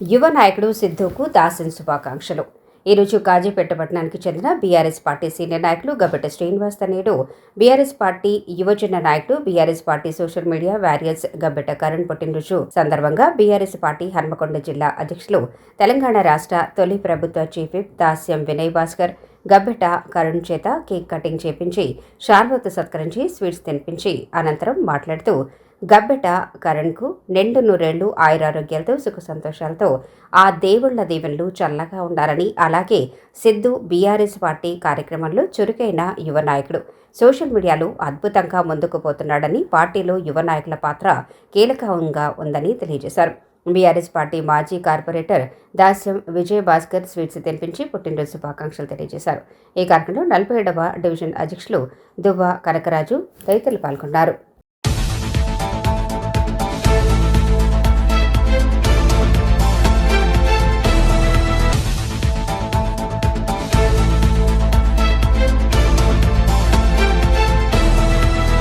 యువ నాయకుడు సిద్ధుకు దాసన్ శుభాకాంక్షలు. ఈరోజు కాజీపేట పట్టణానికి చెందిన బీఆర్ఎస్ పార్టీ సీనియర్ నాయకులు గబ్బెట శ్రీనివాస్ తనేడు బీఆర్ఎస్ పార్టీ యువజన నాయకుడు BRS party social media warriors Gabbeta Karan పుట్టినరోజు సందర్భంగా బీఆర్ఎస్ పార్టీ హన్మకొండ జిల్లా అధ్యక్షులు తెలంగాణ రాష్ట్ర తొలి ప్రభుత్వ చీఫ్ విప్ దాస్యం వినయ్ భాస్కర్ గబ్బెట కరుణ్ చేత కేక్ కటింగ్ చేపించి షార్వత్ సత్కరించి స్వీట్స్ తినిపించి అనంతరం మాట్లాడుతూ గబ్బెట కరణ్కు నిండు నూరేళ్ళు ఆయురారోగ్యాలతో సుఖ సంతోషాలతో ఆ దేవుళ్ళ దీవెనలు చల్లగా ఉండాలని అలాగే సిద్ధు బీఆర్ఎస్ పార్టీ కార్యక్రమంలో చురుకైన యువ నాయకుడు. సోషల్ మీడియాలో అద్భుతంగా ముందుకు పోతున్నాడని పార్టీలో యువ నాయకుల పాత్ర కీలకంగా ఉందని తెలియజేశారు. బీఆర్ఎస్ పార్టీ మాజీ కార్పొరేటర్ దాస్యం విజయ్ భాస్కర్ స్వీట్స్ తినిపించి పుట్టినరోజు శుభాకాంక్షలు తెలియజేశారు. ఈ కార్యక్రమంలో నలభై ఏడవ డివిజన్ అధ్యక్షులు దువ్వ కనకరాజు తదితరులు పాల్గొన్నారు.